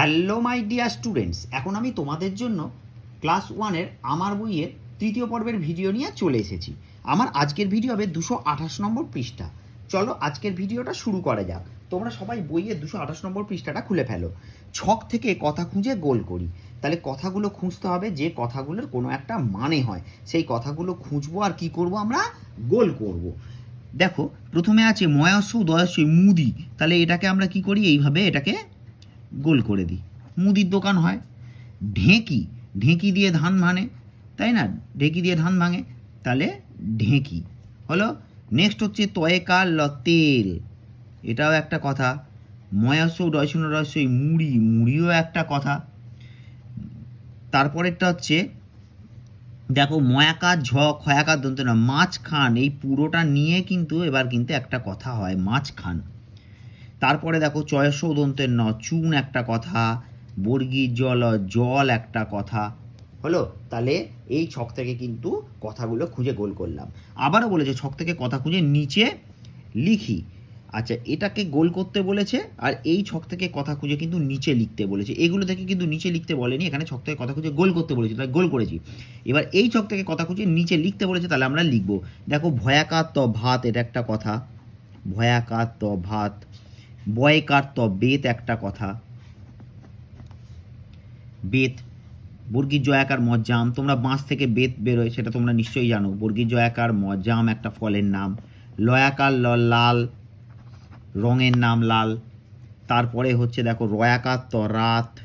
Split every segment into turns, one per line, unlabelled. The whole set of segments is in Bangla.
হ্যালো মাই ডিয়ার স্টুডেন্টস এখন আমি তোমাদের জন্য ক্লাস ওয়ানের আমার বইয়ের তৃতীয় পর্বের ভিডিও নিয়ে চলে এসেছি। আমার আজকের ভিডিও হবে দুশো আঠাশ নম্বর পৃষ্ঠা। চলো আজকের ভিডিওটা শুরু করা যাক। তোমরা সবাই বইয়ের দুশো আঠাশ নম্বর পৃষ্ঠাটা খুলে ফেলো। ছক থেকে কথা খুঁজে গোল করি। তাহলে কথাগুলো খুঁজতে হবে যে কথাগুলোর কোনো একটা মানে হয়। সেই কথাগুলো খুঁজবো আর কি করব আমরা? গোল করব। দেখো, প্রথমে আছে ময়াস্য দয়াস্য মুদি। তাহলে এটাকে আমরা কি করি? এইভাবে এটাকে গোল করে দিই। মুদির দোকান হয়, ঢেঁকি ঢেঁকি দিয়ে ধান ভাঙে, তাই না? ঢেঁকি দিয়ে ধান ভাঙে, তাহলে ঢেঁকি। হলো নেক্সট হচ্ছে তয়েকার ল তেল এটাও একটা কথা। ময়াস্য রয়সন রহস্যই মুড়ি, মুড়িও একটা কথা। তারপরেরটা হচ্ছে, দেখো ময়াকার ঝ, খয়াকার দন্ত না, মাছ খান, এই পুরোটা নিয়ে কিন্তু এবার কিন্তু একটা কথা হয়, মাছ খান। তারপরে দেখো চয়স দন্তের ন, চুন একটা কথা বর্গীর জল জল একটা কথা। হলো? তাহলে এই ছক থেকে কিন্তু কথাগুলো খুঁজে গোল করলাম। আবারও বলেছে, ছক থেকে কথা খুঁজে নিচে লিখি। আচ্ছা এটাকে গোল করতে বলেছে আর এই ছক থেকে কথা খুঁজে কিন্তু নিচে লিখতে বলেছে। এগুলো থেকে কিন্তু নিচে লিখতে বলেনি, এখানে ছক থেকে কথা খুঁজে গোল করতে বলেছে, তাই গোল করেছি। এবার এই ছক থেকে কথা খুঁজে নিচে লিখতে বলেছে, তাহলে আমরা লিখব। দেখো, ভয়াকার ত ভাত এটা একটা কথা। ভয়াকার ত ভাত বয়কার ত বেত একটা কথা। বেত, বর্গীর জয়াকার মজ্জাম, তোমরা বাঁশ থেকে বেত বেরোয়, সেটা তোমরা নিশ্চয়ই জানো। বর্গীর জয়াকার মজ্জাম একটা ফলের নাম। লয়াকার ল, লাল রঙের নাম লাল। তারপরে হচ্ছে দেখো, রয়াকার ত রাত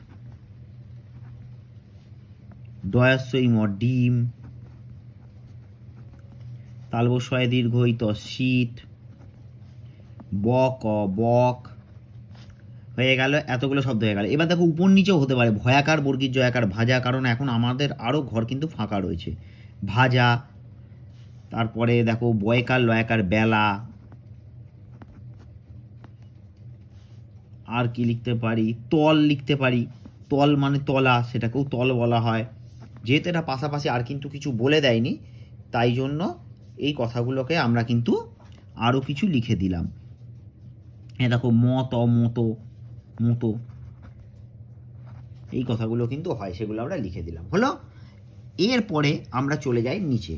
দয়াস্বই ম ডিম তালবস্বয় দীর্ঘই ত শীত বক বক হয়ে গেল, এতগুলো শব্দ হয়ে গেল। এবার দেখো উপর নিচেও হতে পারে, ভয়াকার, বর্গীর জয়াকার, ভাজা, কারণ এখন আমাদের আরও ঘর কিন্তু ফাঁকা রয়েছে। ভাজা, তারপরে দেখো বয়কার, লয়াকার, বেলা। আর কি লিখতে পারি? তল লিখতে পারি। তল মানে তলা, সেটাকেও তল বলা হয়। যেহেতু এটা পাশাপাশি আর কিন্তু কিছু বলে দেয়নি, তাই জন্য এই কথাগুলোকে আমরা কিন্তু আরও কিছু লিখে দিলাম। এ দেখো মত মতো মতো। এই কথাগুলো কিন্তু হয়, সেগুলো আমরা লিখে দিলাম। হলো, এরপরে আমরা চলে যাই নিচে।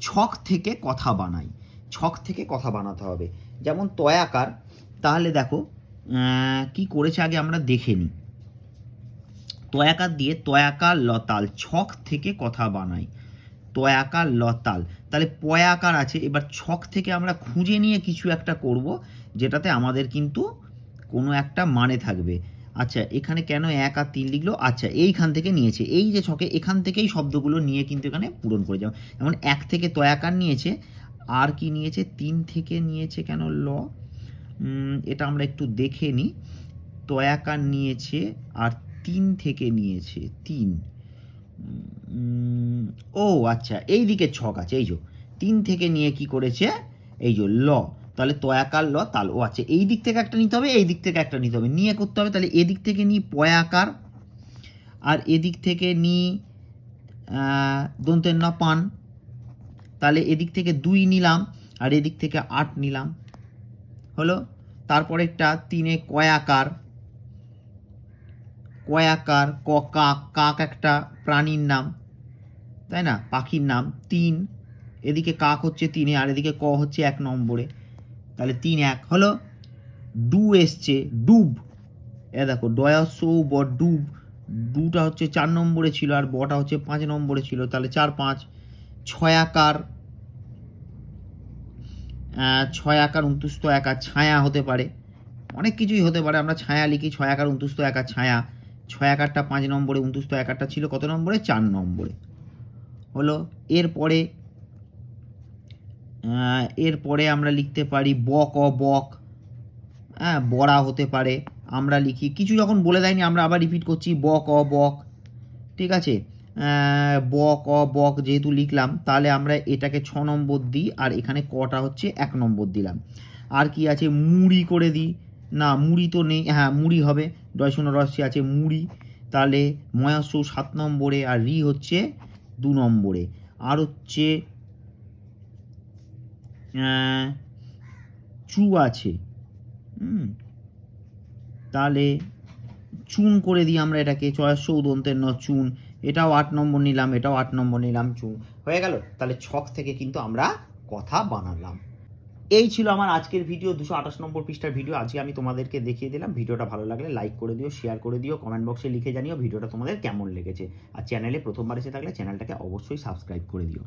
ছক থেকে কথা বানাই। ছক থেকে কথা বানাতে হবে। যেমন তয়াকার, তাহলে দেখো কি করেছে আগে আমরা দেখে নিই। তয়াকার দিয়ে তয়াকার লতাল, ছক থেকে কথা বানাই। তয়াকার লতাল। তাহলে পয়াকার আছে, এবার ছক থেকে আমরা খুঁজে নিয়ে কিছু একটা করব, যেটাতে আমাদের কিন্তু কোনো একটা মানে থাকবে। আচ্ছা এখানে কেন এক আর তিন লিখলো? আচ্ছা এইখান থেকে নিয়েছে। এই যে ছকে এখান থেকেই শব্দগুলো নিয়ে কিন্তু এখানে পূরণ করে যাও যেমন এক থেকে তয়াকার নিয়েছে, আর কি নিয়েছে? তিন থেকে নিয়েছে কেন ল? এটা আমরা একটু দেখে নিই তয়াকার নিয়েছে আর তিন থেকে নিয়েছে, তিন। ও আচ্ছা এই দিকে ছক আছে। এই যে, তিন থেকে নিয়ে কি করেছে? এই যে, ল। তাহলে তয়াকার ল, তাল, ও। আচ্ছা এই দিক থেকে একটা নিতে হবে, এই দিক থেকে একটা নিতে হবে। নিয়ে করতে হবে, তাহলে এদিক থেকে নিই পয়াকার আর এদিক থেকে নিই দন্তের ন পান। তাহলে এদিক থেকে দুই নিলাম, আর এদিক থেকে আট নিলাম। হলো? তারপরেরটা তিনে কয়াকার কয়াকার ক কাক কাক একটা প্রাণীর নাম, তাই না? পাখির নাম, তিন। এদিকে কাক হচ্ছে তিনে, আর এদিকে ক হচ্ছে এক নম্বরে। তাহলে তিন এক হলো ডু এসছে, ডুব। এ দেখো ডয়াসৌ ব ডুব। ডুটা হচ্ছে চার নম্বরে ছিল আর বটা হচ্ছে পাঁচ নম্বরে ছিল। তাহলে চার, পাঁচ, ছয় আকার ছয় আকার উনতুস্ত একা ছায়া হতে পারে। অনেক কিছুই হতে পারে, আমরা ছায়া লিখি, ছয় আকার উনতুস্ত একা ছায়া। ছয় আকারটা পাঁচ নম্বরে উনতুস্ত একারটা ছিল কত নম্বরে? চার নম্বরে। হলো, এরপরে এরপরে আমরা লিখতে পারি বক অ বক হ্যাঁ বড়া হতে পারে, আমরা লিখি। কিছু যখন বলে দেয়নি, আমরা আবার রিপিট করছি বক অ বক ঠিক আছে? বক অ বক যেহেতু লিখলাম, তাহলে আমরা এটাকে ছ নম্বর দিই, আর এখানে কটা হচ্ছে এক নম্বর দিলাম। আর কি আছে? মুড়ি করে দিই। না, মুড়ি তো নেই। হ্যাঁ মুড়ি হবে। দয় শূন্য রসি আছে মুড়ি। তাহলে ময়াস্য সাত নম্বরে, আর রি হচ্ছে দু নম্বরে। আর হচ্ছে চু আছে। তাহলে চুন করে দিই আমরা এটাকে। চয়স্য উদন্তের ন চুন। এটাও আট নম্বর নিলাম, এটাও আট নম্বর নিলাম চুন। হয়ে গেল। তাহলে ছক থেকে কিন্তু আমরা কথা বানালাম। এই ছিল আমার আজকের ভিডিও, দুশো আঠাশ নম্বর পৃষ্ঠার ভিডিও। আজকে আমি তোমাদেরকে দেখিয়ে দিলাম। ভিডিওটা ভালো লাগলে লাইক করে দিও শেয়ার করে দিও কমেন্ট বক্সে লিখে জানিও ভিডিওটা তোমাদের কেমন লেগেছে। আর চ্যানেলে প্রথমবার এসে থাকলে চ্যানেলটাকে অবশ্যই সাবস্ক্রাইব করে দিও।